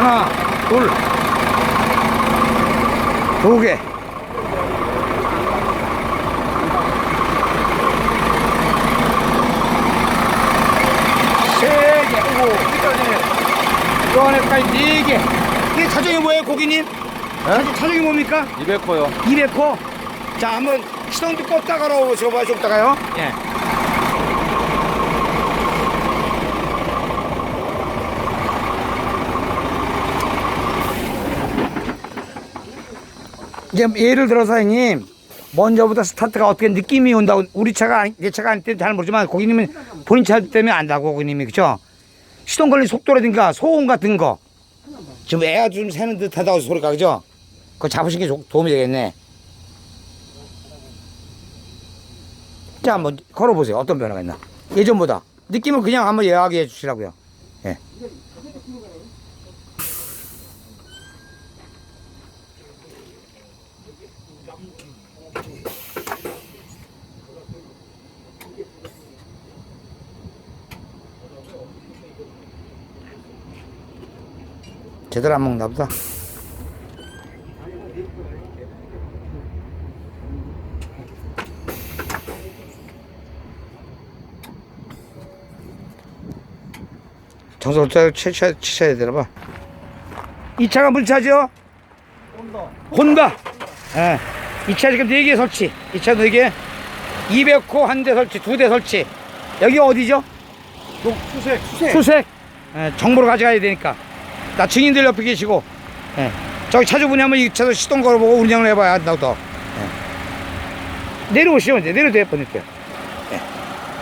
하나, 둘, 두 개. 세 개, 오고. 요 안에까지 네 개. 이게 차종이 뭐예요, 고객님? 차종, 차종이 뭡니까? 200호요. 200호. 자, 한번 시동 좀 껐다가로 들어봐, 좀 따가요. 예. 이제 예를 들어서 형님 먼저부터 스타트가 어떻게 느낌이 온다고 우리 차가 아니- 내 차가 아닐 때는 잘 모르지만 고객님은 본인 차 때문에 안다고 고객님이 그죠? 시동 걸린 속도라든가 소음 같은 거 지금 애가 좀 새는 듯하다고 소리가 그죠? 그거 잡으신 게 조- 도움이 되겠네. 자 한번 걸어보세요. 어떤 변화가 있나? 예전보다 느낌을 그냥 한번 이야기해 주시라고요. 예. 제대로 안 먹나 보다. 잘 치셔야, 치셔야 되나 봐. 이 차가 무슨 차죠? 혼다. 예. 이차 지금 4개 설치. 이차 4개. 200호 한 대 설치, 두 대 설치. 여기 어디죠? 수색, 수색. 수색. 예, 정보를 가져가야 되니까. 나 증인들 옆에 계시고. 예. 저기 차주분이 한번 이 차도 시동 걸어보고 운영을 해봐야 한다고 더. 예. 내려오시면 이제 내려도 돼, 보낼게요.